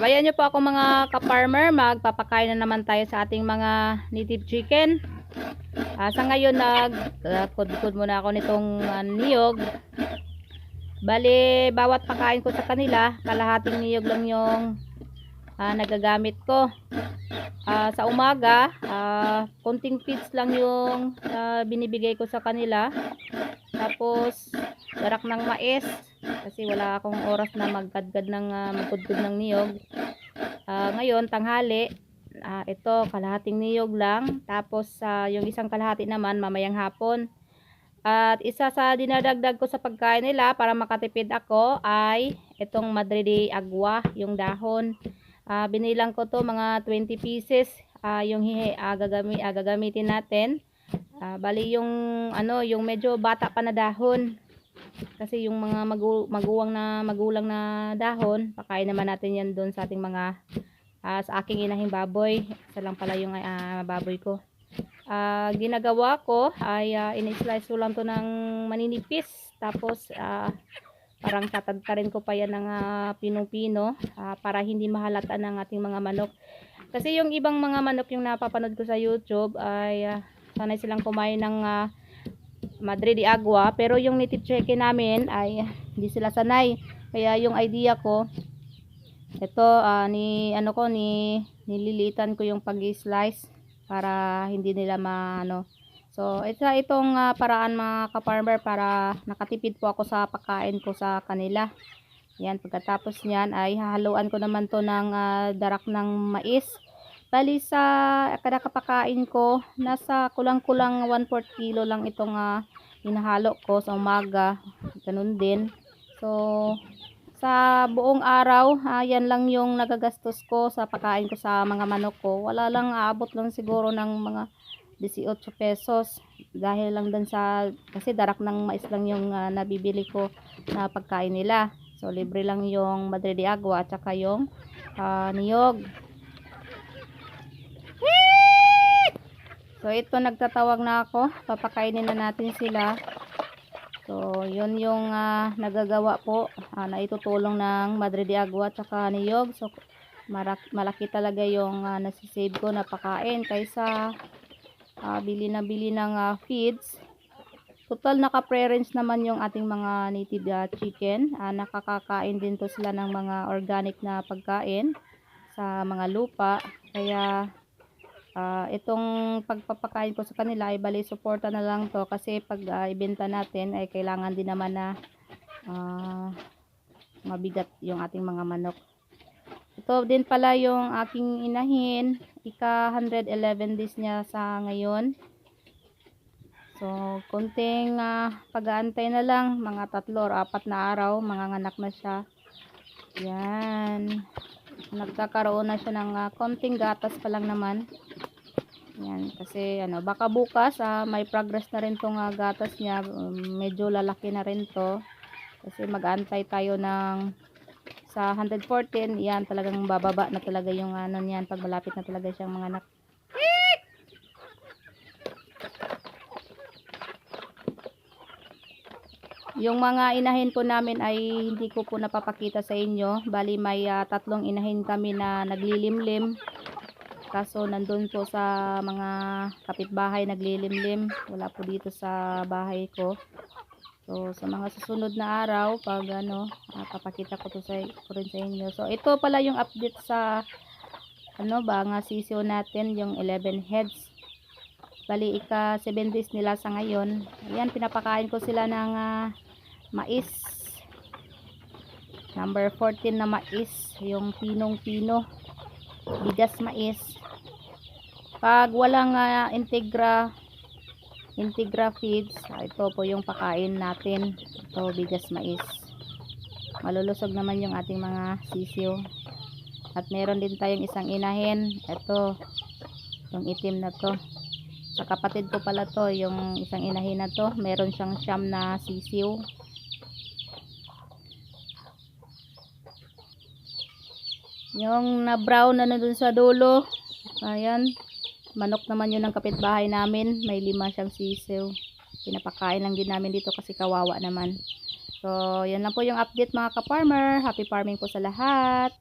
Sabayan niyo po ako mga ka-farmer, magpapakain na naman tayo sa ating mga native chicken. Ah, sa ngayon nag-kudkod muna ako nitong ah, niyog. Bali, bawat pakain ko sa kanila, kalahating niyog lang yung ah, nagagamit ko. Ah, sa umaga, ah, konting feeds lang yung ah, binibigay ko sa kanila. Tapos, darak ng mais kasi wala akong oras na magkadkad ng uh, magkudkod ng niyog. Ah, ngayon, tanghali, ah, ito, kalahating niyog lang. Tapos, ah, yung isang kalahati naman, mamayang hapon. At isa sa dinadagdag ko sa pagkain nila para makatipid ako ay itong Madre de Agua, yung dahon. Ah, binilang ko to mga 20 pieces. Ah, yung hihi, ah, gagami, ah, gagamitin natin. Ah, bali yung ano, yung medyo bata pa na dahon. Kasi yung mga magu maguwang na magulang na dahon, pakain naman natin yan doon sa ating mga ah, sa aking inahing baboy. Isa lang pala yung ah, baboy ko. Ah, ginagawa ko ay uh, in-slice ko lang to ng maninipis. Tapos ah, parang tatadtarin ko pa yan ng ah, pinong-pino ah, para hindi mahalata ng ating mga manok. Kasi yung ibang mga manok yung napapanood ko sa YouTube ay ah, sanay silang kumain ng ah, Madre de Agua pero yung native chicken namin ay hindi sila sanay. Kaya yung idea ko ito ah, ni ano ko ni nililitan ko yung pag-slice para hindi nila maano so ito itong ah, paraan mga ka-farmer para nakatipid po ako sa pagkain ko sa kanila. Yan pagkatapos niyan ay hahaluan ko naman to ng ah, darak ng mais Bali sa kada kapakain ko, nasa kulang-kulang 1/4 kilo lang itong uh, hinahalo ko sa umaga. Ganun din. So, sa buong araw, uh, yan lang yung nagagastos ko sa pagkain ko sa mga manok ko. Wala lang, aabot lang siguro ng mga 18 pesos. Dahil lang dun sa, kasi darak ng mais lang yung uh, nabibili ko na pagkain nila. So, libre lang yung Madre de Agua at saka yung uh, niyog. So, ito nagtatawag na ako. Papakainin na natin sila. So, yun yung uh, nagagawa po uh, na itutulong ng Madre de Agua at saka niyog. So, malaki talaga yung uh, nasisave ko na pakain kaysa uh, bili na bili ng uh, feeds. Total naka-prearrange naman yung ating mga native uh, chicken. Uh, nakakakain din to sila ng mga organic na pagkain sa mga lupa. Kaya uh, itong pagpapakain ko sa kanila ay bali suporta na lang to kasi pag uh, ibenta natin ay kailangan din naman na uh, mabigat yung ating mga manok. Ito din pala yung aking inahin. Ika 111 days niya sa ngayon. So konting uh, pag-aantay na lang mga tatlo or apat na araw mga anak na siya. Yan. Nagkakaroon na siya ng uh, konting gatas pa lang naman yan, kasi ano, baka bukas ah, may progress na rin tong uh, gatas niya. Um, medyo lalaki na rin to. Kasi mag-antay tayo ng sa 114, yan talagang bababa na talaga yung ano niyan pag malapit na talaga siyang mga anak. Yung mga inahin po namin ay hindi ko po napapakita sa inyo. Bali may uh, tatlong inahin kami na naglilimlim kaso nandun po sa mga kapitbahay naglilimlim. Wala po dito sa bahay ko. So sa mga susunod na araw pag ano uh, papakita ko to sa ko rin sa inyo. So ito pala yung update sa ano ba nga sisyo natin yung 11 heads. Bali ika 7 days nila sa ngayon. Ayan pinapakain ko sila ng uh, mais. Number 14 na mais yung pinong pino bigas mais. Pag walang uh, integra integra feeds ito po yung pakain natin. Ito bigas mais. Malulusog naman yung ating mga sisiyo. At meron din tayong isang inahin. Ito yung itim na to. Sa kapatid ko pala to yung isang inahin na to meron siyang siyam na sisiyo yung na brown na na dun sa dulo. Ayan. Manok naman yun ng kapitbahay namin. May lima siyang sisiw. Pinapakain lang din namin dito kasi kawawa naman. So yan lang po yung update mga ka-farmer. Happy farming po sa lahat